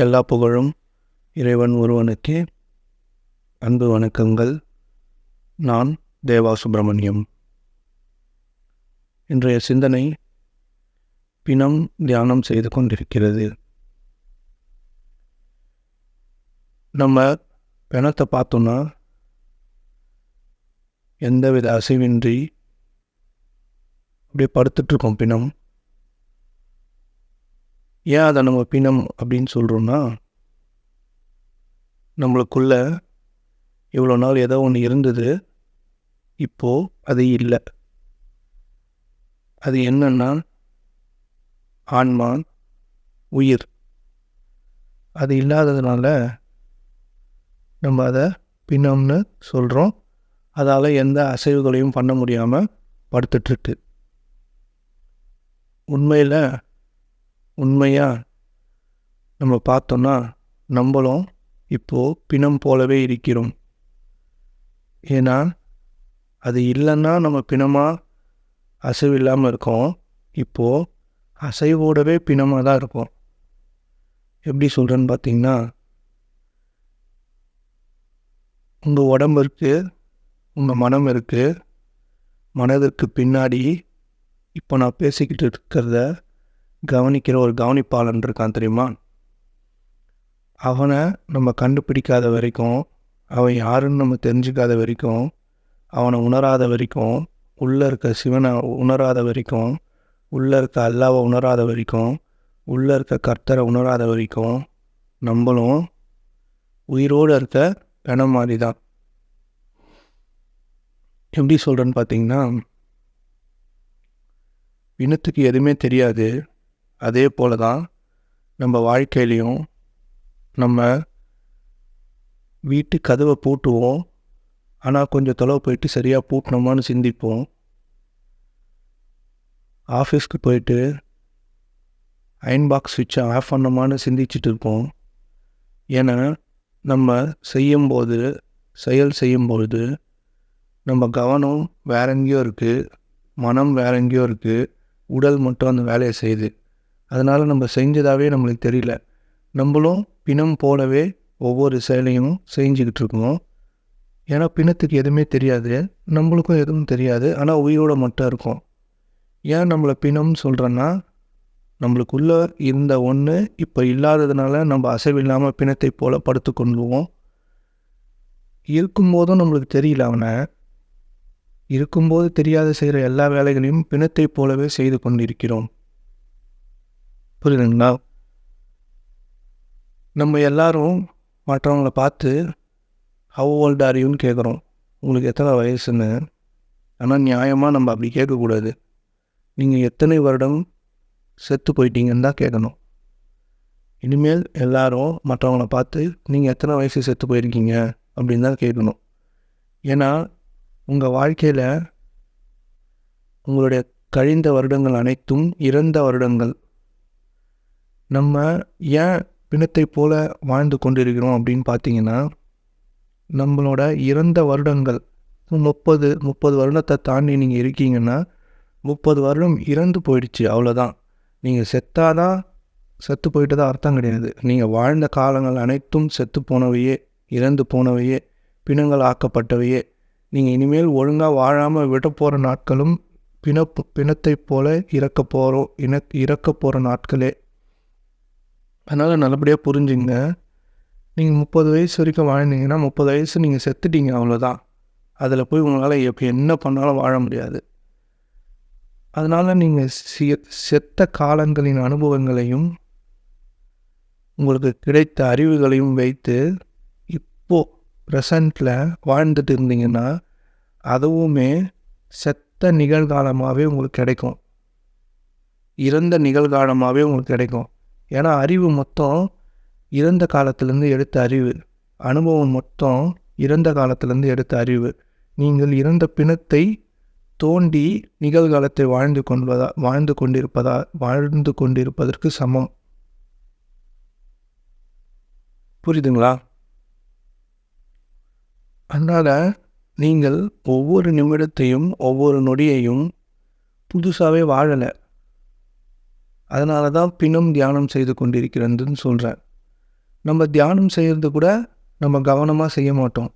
எல்லா புகழும் இறைவன் ஒருவனுக்கே. அன்பு வணக்கங்கள். நான் தேவா சுப்பிரமணியம் இன்றைய சிந்தனை பிணம் தியானம் செய்து கொண்டிருக்கிறது. நம்ம பிணத்தை பார்த்தோன்னா எந்தவித அசைவின்றி அப்படியே படுத்துட்ருக்கோம் பிணம். ஏன் அதை நம்ம பிணம் அப்படின்னு சொல்கிறோன்னா நம்மளுக்குள்ள இவ்வளோ நாள் ஏதோ ஒன்று இருந்தது இப்போது அது இல்லை. அது என்னன்னா ஆன்மா உயிர். அது இல்லாததுனால நம்ம அதை பிணம்னு சொல்கிறோம் அதால் எந்த அசைவுகளையும் பண்ண முடியாமல் படுத்துட்ருக்கு உண்மையில் உண்மையாக நம்ம பார்த்தோன்னா நம்மளும் இப்போது பிணம் போலவே இருக்கிறோம். ஏன்னா அது இல்லைன்னா நம்ம பிணமாக அசைவு இல்லாமல் இருக்கோம். இப்போது அசைவோடவே பிணமாக தான் இருப்போம். எப்படி சொல்கிறேன்னு பார்த்தீங்கன்னா உங்கள் உடம்பு இருக்குது உங்கள் மனம் இருக்குது மனதிற்கு பின்னாடி இப்போ நான் பேசிக்கிட்டு இருக்கிறத கவனிக்கிற ஒரு கவனிப்பாளன் இருக்கான் தெரியுமா? அவனை நம்ம கண்டுபிடிக்காத வரைக்கும் அவன் யாருன்னு நம்ம தெரிஞ்சுக்காத வரைக்கும் அவனை உணராத வரைக்கும் உள்ளே இருக்க சிவனை உணராத வரைக்கும் உள்ளே இருக்க அல்லாவை உணராத வரைக்கும் உள்ளே இருக்க கர்த்தரை உணராத வரைக்கும் நம்மளும் உயிரோடு இருக்க பிணம் மாதிரி தான் எப்படி சொல்கிறேன்னு பார்த்தீங்கன்னா இனத்துக்கு எதுவுமே தெரியாது. அதே போல தான் நம்ம வாழ்க்கையிலையும் நம்ம வீட்டு கதவை பூட்டுவோம். ஆனால் கொஞ்சம் தொலைவு போயிட்டு சரியாக பூட்டினோமான்னு சிந்திப்போம். ஆஃபீஸ்க்கு போயிட்டு அயன் பாக்ஸ் சுவிட்சை ஆஃப் பண்ணோமான்னு சிந்திச்சுட்டு இருப்போம். ஏன்னா நம்ம செய்யும்போது செயல் செய்யும்பொழுது நம்ம கவனம் வேற எங்கேயோ இருக்குது மனம் வேற எங்கேயோ இருக்குது உடல் மட்டும் அந்த வேலையை செய்யுது. அதனால் நம்ம செஞ்சதாகவே நம்மளுக்கு தெரியல. நம்மளும் பிணம் போலவே ஒவ்வொரு செயலையும் செஞ்சுக்கிட்டு இருக்கோம். ஏன்னா பிணத்துக்கு எதுவுமே தெரியாது. நம்மளுக்கும் எதுவும் தெரியாது. ஆனால் உயிரோட மட்டும் இருக்கும். ஏன் நம்மளை பிணம்னு சொல்கிறேன்னா நம்மளுக்குள்ள இருந்த ஒன்று இப்போ இல்லாததுனால நம்ம அசைவில்லாமல் பிணத்தை போல படுத்து கொள்வோம். இருக்கும்போதும் நம்மளுக்கு தெரியல அவனை. இருக்கும்போது தெரியாத செய்கிற எல்லா வேலைகளையும் பிணத்தை போலவே செய்து கொண்டிருக்கிறோம். புரியுதுங்களா? நம்ம எல்லோரும் மற்றவங்கள பார்த்து ஹவு ஓல்ட் ஆரியுன்னு கேட்குறோம் உங்களுக்கு எத்தனை வயசுன்னு? ஆனால் நியாயமாக நம்ம அப்படி கேட்கக்கூடாது. நீங்கள் எத்தனை வருடம் செத்து போயிட்டீங்கன்னு தான் கேட்கணும் இனிமேல் எல்லாரும் மற்றவங்கள பார்த்து நீங்கள் எத்தனை வயசு செத்து போயிருக்கீங்க? அப்படின்னு தான் கேட்கணும் ஏன்னா உங்கள் வாழ்க்கையில் உங்களுடைய கழிந்த வருடங்கள் அனைத்தும் இறந்த வருடங்கள். நம்ம ஏன் பிணத்தை போல வாழ்ந்து கொண்டிருக்கிறோம் அப்படின்னு பார்த்தீங்கன்னா நம்மளோட இறந்த வருடங்கள் முப்பது முப்பது வருடத்தை தாண்டி நீங்கள் இருக்கீங்கன்னா முப்பது வருடம் இறந்து போயிடுச்சு அவ்வளோதான் நீங்கள் செத்தாதான் செத்து போயிட்டு தான் அர்த்தம் கிடையாது. நீங்கள் வாழ்ந்த காலங்கள் அனைத்தும் செத்து போனவையே இறந்து போனவையே பிணங்கள் ஆக்கப்பட்டவையே. நீங்கள் இனிமேல் ஒழுங்காக வாழாமல் விட போகிற நாட்களும் பிணப்பு பிணத்தை போல இறக்க போகிறோம் இன இறக்க போகிற நாட்களே. அதனால் நல்லபடியாக புரிஞ்சுங்க. நீங்கள் முப்பது வயசு வரைக்கும் வாழ்ந்தீங்கன்னா முப்பது வயசு நீங்கள் செத்துட்டீங்க அவ்வளோதான் அதில் போய் உங்களால் எப்போ என்ன பண்ணாலும் வாழ முடியாது. அதனால் நீங்கள் செத்த காலங்களின் அனுபவங்களையும் உங்களுக்கு கிடைத்த அறிவுகளையும் வைத்து இப்போது ப்ரெசண்ட்டில் வாழ்ந்துட்டு இருந்தீங்கன்னா அதுவுமே செத்த நிகழ்காலமாகவே உங்களுக்கு கிடைக்கும். இறந்த நிகழ்காலமாகவே உங்களுக்கு கிடைக்கும். ஏன்னா அறிவு மொத்தம் இறந்த காலத்திலேருந்து எடுத்த அறிவு. அனுபவம் மொத்தம் இறந்த காலத்திலேருந்து எடுத்த அறிவு. நீங்கள் இறந்த பிணத்தை தோண்டி நிகழ்காலத்தை வாழ்ந்து கொள்வதா வாழ்ந்து கொண்டிருப்பதா வாழ்ந்து கொண்டிருப்பதற்கு சமம். புரியுதுங்களா? அதனால் நீங்கள் ஒவ்வொரு நிமிடத்தையும் ஒவ்வொரு நொடியையும் புதுசாகவே வாழலை. அதனால தான் பிணம் தியானம் செய்து கொண்டிருக்கிறதுன்னு சொல்கிறேன் நம்ம தியானம் செய்கிறது கூட நம்ம கவனமாக செய்ய மாட்டோம்.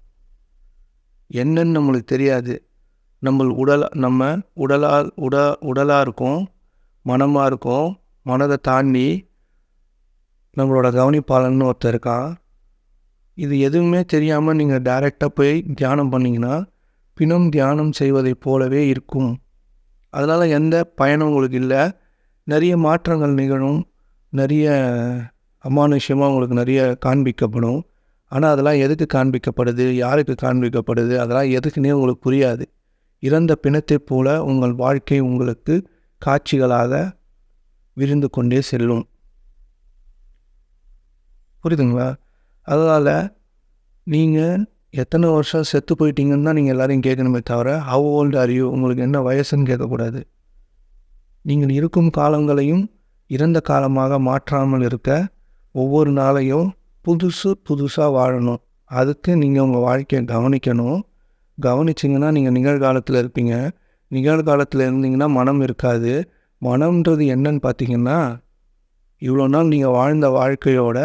என்னன்னு நம்மளுக்கு தெரியாது. நம்ம உடல் நம்ம உடலால் உட உடலாக இருக்கும் மனமாக இருக்கும் மனதை தாண்டி நம்மளோட கவனிப்பாளன்னு ஒருத்தர் இருக்கான் இது எதுவுமே தெரியாமல் நீங்கள் டைரெக்டாக போய் தியானம் பண்ணிங்கன்னா பிணம் தியானம் செய்வதைப் போலவே இருக்கும். அதனால் எந்த பயனும் உங்களுக்கு இல்லை. நிறைய மாற்றங்கள் நிகழும். நிறைய அமானுஷ்யமாக உங்களுக்கு நிறைய காண்பிக்கப்படும். ஆனால் அதெல்லாம் எதுக்கு காண்பிக்கப்படுது? யாருக்கு காண்பிக்கப்படுது? அதெல்லாம் எதுக்குன்னே உங்களுக்கு புரியாது. இறந்த பிணத்தைப் போல உங்கள் வாழ்க்கை உங்களுக்கு காட்சிகளாக விரிந்து கொண்டே செல்லும். புரியுதுங்களா? அதனால் நீங்கள் எத்தனை வருஷம் செத்து போயிட்டீங்கன்னு தான் நீங்கள் எல்லோரையும் கேட்கணுமே தவிர ஹவு ஓல்டு அறிவு உங்களுக்கு என்ன வயசுன்னு கேட்கக்கூடாது. நீங்கள் இருக்கும் காலங்களையும் இறந்த காலமாக மாற்றாமல் இருக்க ஒவ்வொரு நாளையும் புதுசு புதுசாக வாழணும். அதுக்கு நீங்கள் உங்கள் வாழ்க்கையை கவனிக்கணும். கவனிச்சிங்கன்னா நீங்கள் நிகழ்காலத்தில் இருப்பீங்க. நிகழ்காலத்தில் இருந்தீங்கன்னா மனம் இருக்காது. மனம்ன்றது என்னன்னு பார்த்தீங்கன்னா இவ்வளோ நாள் நீங்கள் வாழ்ந்த வாழ்க்கையோட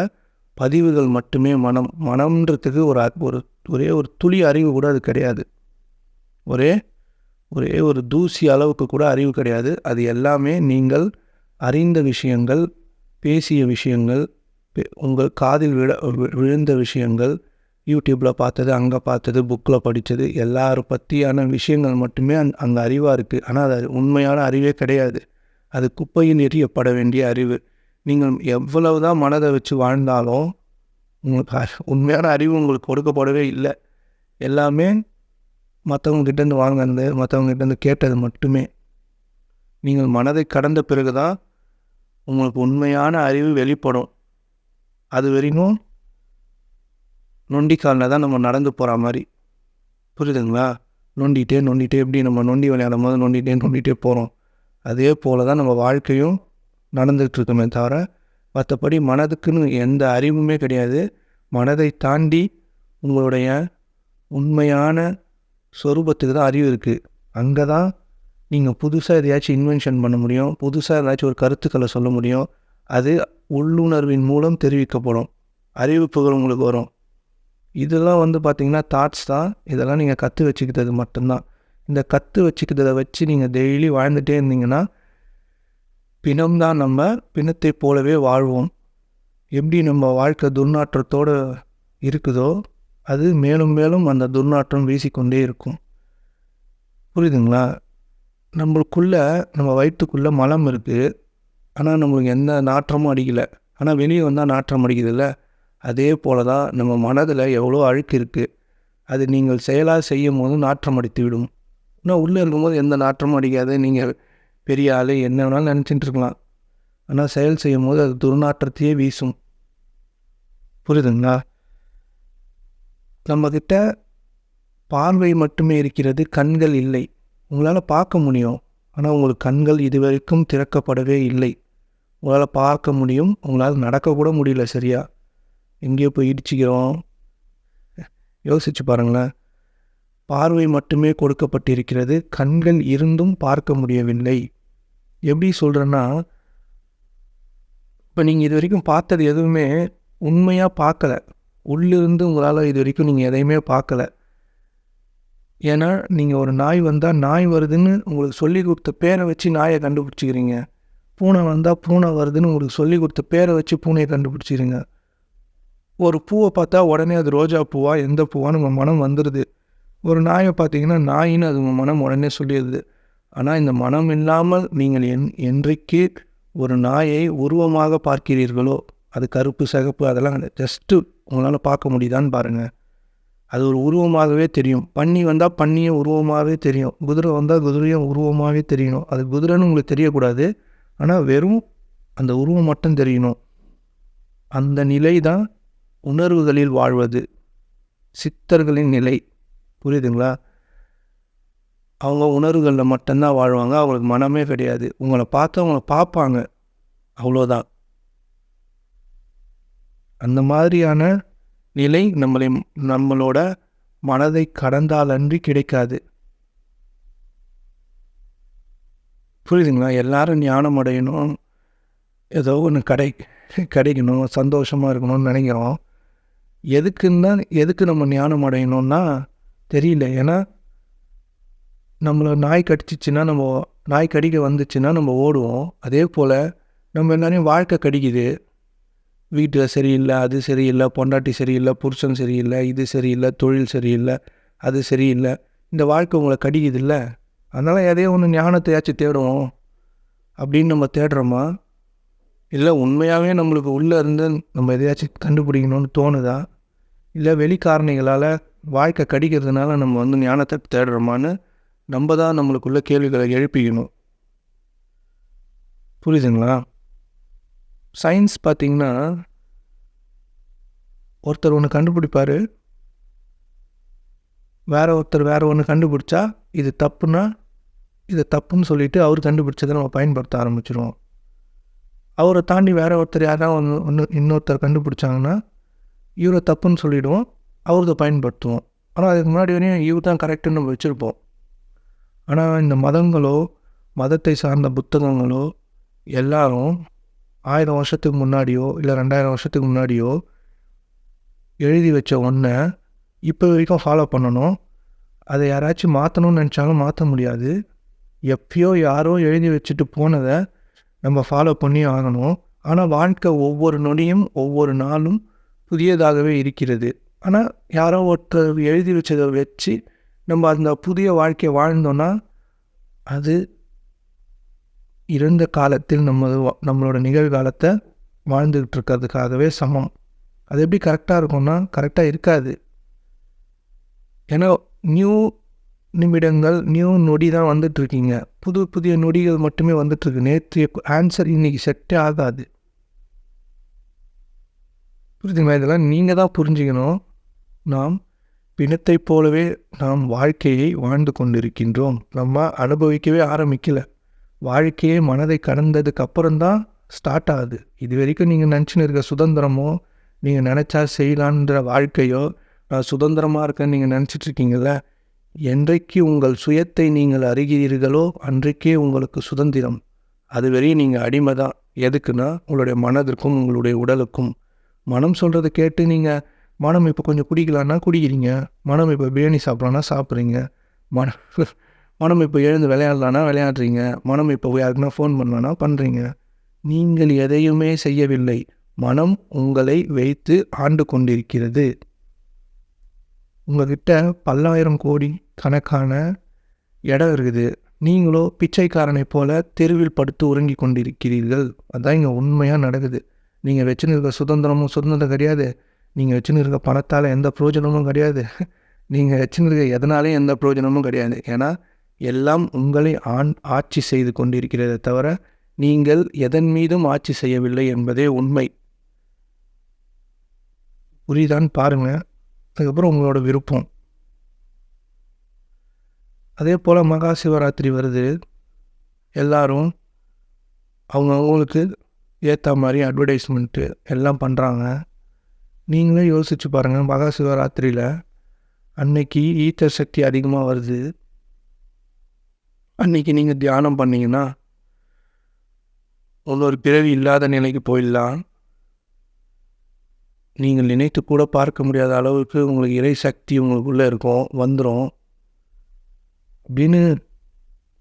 பதிவுகள் மட்டுமே மனம். மனம்ன்றதுக்கு ஒரு ஒரு ஒரே ஒரு துளி அறிவு கூட அது கிடையாது. ஒரே ஒரே ஒரு தூசி அளவுக்கு கூட அறிவு கிடையாது. அது எல்லாமே நீங்கள் அறிந்த விஷயங்கள் பேசிய விஷயங்கள் உங்கள் காதில் விழ விழுந்த விஷயங்கள் யூடியூப்பில் பார்த்தது அங்கே பார்த்தது புக்கில் படித்தது எல்லாரும் பற்றியான விஷயங்கள் மட்டுமே அந் அங்கே அறிவாக இருக்குது ஆனால் அது உண்மையான அறிவே கிடையாது. அது குப்பையில் எரியப்பட வேண்டிய அறிவு. நீங்கள் எவ்வளவு தான் மனதை வச்சு வாழ்ந்தாலும் உங்களுக்கு அ- உண்மையான அறிவு உங்களுக்கு கொடுக்கப்படவே இல்லை. எல்லாமே மற்றவங்க கிட்டேருந்து வாங்கினது மற்றவங்ககிட்டேருந்து கேட்டது மட்டுமே. நீங்கள் மனதை கடந்த பிறகு தான் உங்களுக்கு உண்மையான அறிவு வெளிப்படும். அது வரைக்கும் நொண்டிக்காலில் தான் நம்ம நடந்து போகிற மாதிரி. புரியுதுங்களா? நொண்டிகிட்டே நொண்டிகிட்டே எப்படி நம்ம நொண்டி விளையாடும் போது நொண்டிகிட்டே நொண்டிகிட்டே போகிறோம் அதே போல் தான் நம்ம வாழ்க்கையும் நடந்துகிட்ருக்கோமே தவிர மற்றபடி மனதுக்குன்னு எந்த அறிவுமே கிடையாது. மனதை தாண்டி உங்களுடைய உண்மையான சொரூபத்துக்கு தான் அறிவு இருக்குது அங்கே தான் நீங்கள் புதுசாக எதையாச்சும் இன்வென்ஷன் பண்ண முடியும். புதுசாக ஏதாச்சும் ஒரு கருத்துக்களை சொல்ல முடியும். அது உள்ளுணர்வின் மூலம் தெரிவிக்கப்படும். அறிவிப்புகள் உங்களுக்கு வரும். இதெல்லாம் வந்து பார்த்திங்கன்னா தாட்ஸ் தான். இதெல்லாம் நீங்கள் கற்று வச்சுக்கிட்டது மட்டும்தான். இந்த கற்று வச்சுக்கிறத வச்சு நீங்கள் டெய்லி வாழ்ந்துகிட்டே இருந்தீங்கன்னா பிணம்தான் நம்ம பிணத்தை போலவே வாழ்வோம். எப்படி நம்ம வாழ்க்கை துர்நாற்றத்தோடு இருக்குதோ அது மேலும் மேலும் அந்த துர்நாற்றம் வீசிக்கொண்டே இருக்கும். புரியுதுங்களா? நம்மளுக்குள்ள நம்ம வயிற்றுக்குள்ளே மலம் இருக்குது ஆனால் நம்மளுக்கு எந்த நாற்றமும் அடிக்கலை. ஆனால் வெளியே வந்தால் நாற்றம் அடிக்குதுல்ல? அதே போல தான் நம்ம மனதில் எவ்வளோ அழுக்கு இருக்குது அது நீங்கள் செயலாக செய்யும் போது நாற்றம் அடித்து விடும். ஆனால் உள்ளே இருக்கும்போது எந்த நாற்றமும் அடிக்காது. நீங்கள் பெரிய ஆள் என்ன வேணாலும் நினச்சிட்டு இருக்கலாம். ஆனால் செயல் செய்யும் போது அது துர்நாற்றத்தையே வீசும். புரியுதுங்களா? நம்மக்கிட்ட பார்வை மட்டுமே இருக்கிறது கண்கள் இல்லை. உங்களால் பார்க்க முடியும். ஆனால் உங்களுக்கு கண்கள் இதுவரைக்கும் திறக்கப்படவே இல்லை. உங்களால் பார்க்க முடியும். உங்களால் நடக்கக்கூட முடியல சரியா? எங்கேயோ போய் இடிச்சிக்கிறோம். யோசிச்சு பாருங்களேன். பார்வை மட்டுமே கொடுக்கப்பட்டிருக்கிறது. கண்கள் இருந்தும் பார்க்க முடியவில்லை. எப்படி சொல்கிறேன்னா இப்போ நீங்கள் இது வரைக்கும் பார்த்தது எதுவுமே உண்மையாக பார்க்கல. உள்ளிருந்து உங்களால் இது வரைக்கும் நீங்கள் எதையுமே பார்க்கல. ஏன்னா நீங்கள் ஒரு நாய் வந்தால் நாய் வருதுன்னு உங்களுக்கு சொல்லி கொடுத்த பேரை வச்சு நாயை கண்டுபிடிச்சிக்கிறீங்க. பூனை வந்தால் பூனை வருதுன்னு உங்களுக்கு சொல்லி கொடுத்த பேரை வச்சு பூனையை கண்டுபிடிச்சிருங்க ஒரு பூவை பார்த்தா உடனே அது ரோஜா பூவா எந்த பூவான்னு உங்கள் மனம் வந்துடுது ஒரு நாயை பார்த்தீங்கன்னா நாயின்னு அது உங்கள் மனம் உடனே சொல்லிடுது ஆனால் இந்த மனம் இல்லாமல் நீங்கள் என் என்றைக்கு ஒரு நாயை உருவமாக பார்க்கிறீர்களோ அது கருப்பு சிகப்பு அதெல்லாம் ஜஸ்ட்டு உங்களால் பார்க்க முடியுதான்னு பாருங்கள் அது ஒரு உருவமாகவே தெரியும். பன்னி வந்தால் பன்னியும் உருவமாகவே தெரியும். குதிரை வந்தால் குதிரையும் உருவமாகவே தெரியணும். அது குதிரைன்னு உங்களுக்கு தெரியக்கூடாது. ஆனால் வெறும் அந்த உருவம் மட்டும் தெரியணும். அந்த நிலை தான் உணர்வுகளில் வாழ்வது. சித்தர்களின் நிலை. புரியுதுங்களா? அவங்க உணர்வுகளில் மட்டும்தான் வாழ்வாங்க. அவங்களுக்கு மனமே கிடையாது. உங்களை பார்த்து அவங்கள பார்ப்பாங்க. அவ்வளோதான். அந்த மாதிரியான நிலை நம்மளை நம்மளோட மனதை கடந்தாலன்றி கிடைக்காது. புரியுதுங்களா? எல்லாரும் ஞானம் அடையணும். ஏதோ ஒன்று கடை கிடைக்கணும் சந்தோஷமாக இருக்கணும்னு நினைக்கிறோம். எதுக்குன்னா எதுக்கு நம்ம ஞானம் அடையணும்னா தெரியல. ஏன்னா நம்மளை நாய் கடிச்சிச்சின்னா நம்ம நாய் கடிக்க வந்துச்சுன்னா நம்ம ஓடுவோம். அதே போல் நம்ம எல்லாரையும் வாழ்க்கை கடிக்குது. வீட்டில் சரியில்லை அது சரியில்லை பொண்டாட்டி சரியில்லை புருஷன் சரியில்லை இது சரியில்லை தொழில் சரியில்லை அது சரியில்லை. இந்த வாழ்க்கை உங்களை கடிக்குது இல்லை அதனால் எதையோ ஒன்று ஞானத்தையாச்சும் தேடுவோம். அப்படின்னு நம்ம தேடுறோமா? இல்லை உண்மையாகவே நம்மளுக்கு உள்ளே இருந்து நம்ம எதையாச்சும் கண்டுபிடிக்கணும்னு தோணுதா? இல்லை வெளிக்காரணிகளால் வாழ்க்கை கடிக்கிறதுனால நம்ம வந்து ஞானத்தை தேடுறோமான்னு நம்ம தான் நம்மளுக்குள்ள கேள்விகளை எழுப்பிக்கணும். புரியுதுங்களா? சயின்ஸ் பார்த்திங்கன்னா ஒருத்தர் ஒன்று கண்டுபிடிப்பார். வேற ஒருத்தர் வேறு ஒன்று கண்டுபிடிச்சா இது தப்புன்னா இது தப்புன்னு சொல்லிவிட்டு அவர் கண்டுபிடிச்சதை நம்ம பயன்படுத்த ஆரம்பிச்சிருவோம். அவரை தாண்டி வேற ஒருத்தர் யாராவது ஒன்று ஒன்று இன்னொருத்தர் கண்டுபிடிச்சாங்கன்னா இவரை தப்புன்னு சொல்லிவிடுவோம் அவரதை பயன்படுத்துவோம். ஆனால் அதுக்கு முன்னாடி வரையும் இவர் தான் கரெக்டுன்னு நம்ம வச்சுருப்போம். ஆனால் இந்த மதங்களோ மதத்தை சார்ந்த புத்தகங்களோ எல்லாரும் ஆயிரம் வருஷத்துக்கு முன்னாடியோ இல்லை ரெண்டாயிரம் வருஷத்துக்கு முன்னாடியோ எழுதி வச்ச ஒன்றை இப்போ வரைக்கும் ஃபாலோ பண்ணணும். அதை யாராச்சும் மாற்றணும்னு நினச்சாலும் மாற்ற முடியாது. எப்பயோ யாரோ எழுதி வச்சுட்டு போனதை நம்ம ஃபாலோ பண்ணி ஆகணும். ஆனால் வாழ்க்கை ஒவ்வொரு நொடியும் ஒவ்வொரு நாளும் புதியதாகவே இருக்கிறது. ஆனால் யாரோ ஒருத்தர் எழுதி வச்சதை வச்சு நம்ம அந்த புதிய வாழ்க்கையை வாழ்ந்தோன்னா அது இறந்த காலத்தில் நம்ம நம்மளோட நிகழ்காலத்தை வாழ்ந்துக்கிட்டு இருக்கிறதுக்காகவே சமம். அது எப்படி கரெக்டாக இருக்கும்னா கரெக்டாக இருக்காது. ஏன்னா நியூ நிமிடங்கள் நியூ நொடி தான் வந்துட்டுருக்கீங்க. புது புதிய நொடிகள் மட்டுமே வந்துட்டுருக்கு. நேற்று ஆன்சர் இன்றைக்கி செட்டே ஆகாது. புரியுதுங்களா? இதெல்லாம் நீங்கள் தான் புரிஞ்சுக்கணும். நாம் பிணத்தைப் போலவே நாம் வாழ்க்கையை வாழ்ந்து கொண்டிருக்கின்றோம். நம்ம அனுபவிக்கவே ஆரம்பிக்கலை. வாழ்க்கையே மனதை கடந்ததுக்கு அப்புறம்தான் ஸ்டார்ட் ஆகுது. இது வரைக்கும் நீங்கள் நினச்சின்னு இருக்க சுதந்திரமோ நீங்கள் நினச்சா செய்யலான்ற வாழ்க்கையோ நான் சுதந்திரமாக இருக்கேன்னு நீங்கள் நினச்சிட்ருக்கீங்கள என்றைக்கு உங்கள் சுயத்தை நீங்கள் அறிகிறீர்களோ அன்றைக்கே உங்களுக்கு சுதந்திரம். அது வரையும் நீங்கள் அடிமை தான் எதுக்குன்னா உங்களுடைய மனதிற்கும் உங்களுடைய உடலுக்கும். மனம் சொல்கிறத கேட்டு நீங்கள் மனம் இப்போ கொஞ்சம் குடிக்கலான்னா குடிக்கிறீங்க. மனம் இப்போ பிரியாணி சாப்பிட்லான்னா சாப்பிட்றீங்க. மன மனம் இப்போ எழுந்து விளையாடலான்னா விளையாடுறீங்க? மனம் இப்போ யாருக்குன்னா ஃபோன் பண்ணலான்னா பண்ணுறீங்க நீங்கள் எதையுமே செய்யவில்லை. மனம் உங்களை வைத்து ஆண்டு கொண்டிருக்கிறது. உங்ககிட்ட பல்லாயிரம் கோடி கணக்கான இடம் இருக்குது. நீங்களோ பிச்சைக்காரனை போல தெருவில் படுத்து உறங்கி கொண்டிருக்கிறீர்கள். அதுதான் இங்கே உண்மையாக நடக்குது. நீங்கள் வச்சுன்னு இருக்க சுதந்திரமும் சுதந்திரம் கிடையாது. நீங்கள் வச்சுன்னு இருக்க பணத்தால் எந்த பிரயோஜனமும் கிடையாது. நீங்கள் வச்சுன்னு இருக்க எதனாலையும் எந்த பிரயோஜனமும் கிடையாது. ஏன்னா எல்லாம் உங்களை ஆண் ஆட்சி செய்து கொண்டிருக்கிறதே தவிர நீங்கள் எதன் மீதும் ஆட்சி செய்யவில்லை என்பதே உண்மை. புரியுதான்னு பாருங்கள் அதுக்கப்புறம் உங்களோட விருப்பம். அதே போல் மகா சிவராத்திரி வருது. எல்லாரும் அவங்கவுங்களுக்கு ஏற்ற மாதிரி அட்வர்டைஸ்மெண்ட்டு எல்லாம் பண்ணுறாங்க நீங்களே யோசிச்சு பாருங்கள் மகா சிவராத்திரியில் அன்னைக்கு ஈத்த சக்தி அதிகமாக வருது. அன்றைக்கி நீங்கள் தியானம் பண்ணிங்கன்னா ஒரு பிறவி இல்லாத நிலைக்கு போயிடலாம். நீங்கள் நினைத்து கூட பார்க்க முடியாத அளவுக்கு உங்களுக்கு இறை சக்தி உங்களுக்குள்ளே இருக்கும் வந்துடும் அப்படின்னு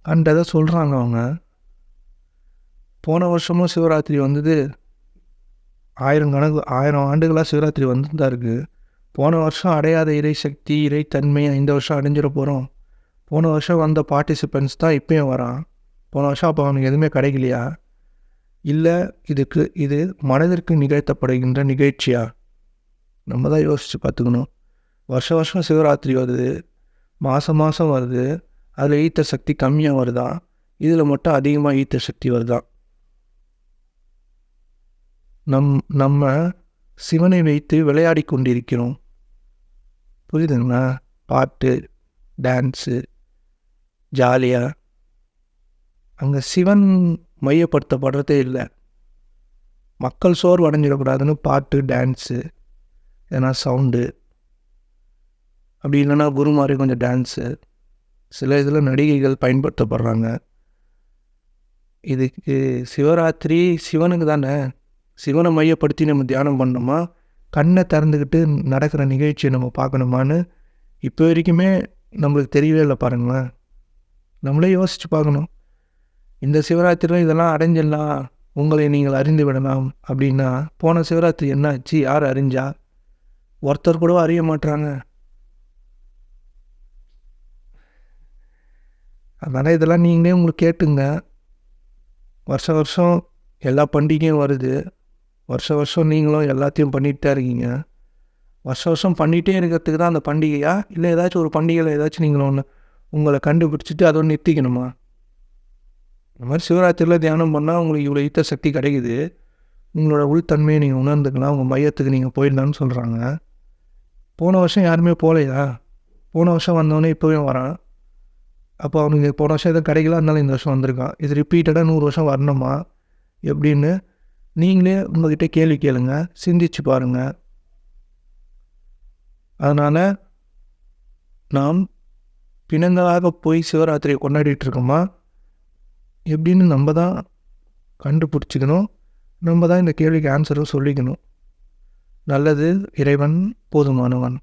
கண்டதை சொல்கிறாங்க அவங்க. போன வருஷமும் சிவராத்திரி வந்தது. ஆயிரம் கணக்கு ஆயிரம் ஆண்டுகளாக சிவராத்திரி வந்து தான் இருக்குது போன வருஷம் அடையாத இறை சக்தி இறைத்தன்மை இந்த வருஷம் அடைஞ்சிட போகிறோம் போன வருஷம் வந்த பார்ட்டிசிபெண்ட்ஸ் தான் இப்போயும் வரான். போன வருஷம் அப்போ அவனுக்கு எதுவுமே கிடைக்கலையா? இல்லை இதுக்கு இது மனதிற்கு நிகழ்த்தப்படுகின்ற நிகழ்ச்சியா? நம்ம தான் யோசித்து பார்த்துக்கணும். வருஷ வருஷம் சிவராத்திரி வருது மாதம் மாதம் வருது அதில் ஈத்த சக்தி கம்மியாக வருதா? இதில் மட்டும் அதிகமாக ஈத்த சக்தி வருதா? நம் நம்ம சிவனை வைத்து விளையாடி கொண்டிருக்கிறோம். புரியுதுங்களா? பாட்டு டான்ஸு ஜாலியாக அங்கே சிவன் மையப்படுத்தப்படுறதே இல்லை. மக்கள் சோர்வு அடைஞ்சிடக்கூடாதுன்னு பாட்டு டான்ஸு ஏன்னா சவுண்டு அப்படி இல்லைன்னா குரு மாதிரி கொஞ்சம் டான்ஸு சில இதில் நடிகைகள் பயன்படுத்தப்படுறாங்க. இதுக்கு சிவராத்திரி சிவனுக்கு தானே? சிவனை மையப்படுத்தி நம்ம தியானம் பண்ணோமா? கண்ணை திறந்துக்கிட்டு நடக்கிற நிகழ்ச்சியை நம்ம பார்க்கணுமான்னு இப்போ வரைக்குமே நம்மளுக்கு தெரியவே இல்லை பாருங்களேன். நம்மளே யோசித்து பார்க்கணும். இந்த சிவராத்திரியில் இதெல்லாம் அடைஞ்சிடலாம் உங்களை நீங்கள் அறிந்து விடலாம் அப்படின்னா போன சிவராத்திரி என்ன ஆச்சு யார் அறிஞ்சா? ஒருத்தர் கூட அறிய மாட்றாங்க? அதனால் இதெல்லாம் நீங்களே உங்களுக்கு கேட்டுங்க. வருஷம் வருஷம் எல்லா பண்டிகையும் வருது. வருஷம் வருஷம் நீங்களும் எல்லாத்தையும் பண்ணிகிட்டே தான் இருக்கீங்க. வருஷம் வருஷம் பண்ணிகிட்டே இருக்கிறதுக்கு தான் அந்த பண்டிகையா? இல்லை ஏதாச்சும் ஒரு பண்டிகையில் ஏதாச்சும் நீங்கள் ஒன்று உங்களை கண்டுபிடிச்சிட்டு அதோட நிறுத்திக்கணுமா இந்த மாதிரி சிவராத்திரியில் தியானம் பண்ணால் உங்களுக்கு இவ்வளோ ஈத்த சக்தி கிடைக்குது. உங்களோட உள்தன்மையை நீங்கள் உணர்ந்துக்கலாம். உங்கள் மையத்துக்கு நீங்கள் போயிடலான்னு சொல்கிறாங்க போன வருஷம் யாருமே போகலையா போன வருஷம் வந்தவொடனே இப்போவே வரான். அப்போ அவனுக்கு போன வருஷம் எதுவும் கிடைக்கல. அதனால இந்த வருஷம் வந்திருக்கான். இது ரிப்பீட்டடாக நூறு வருஷம் வரணுமா? எப்படின்னு நீங்களே உங்கள்கிட்ட கேள்வி கேளுங்க. சிந்திச்சு பாருங்கள் அதனால் நாம் பிணங்களாக போய் சிவராத்திரியை கொண்டாடிட்டு இருக்கோமா எப்படின்னு நம்ம தான் கண்டுபிடிச்சிக்கணும். நம்ம தான் இந்த கேள்விக்கு ஆன்சரும் சொல்லிக்கணும். நல்லது இறைவன் போதுமானவன்.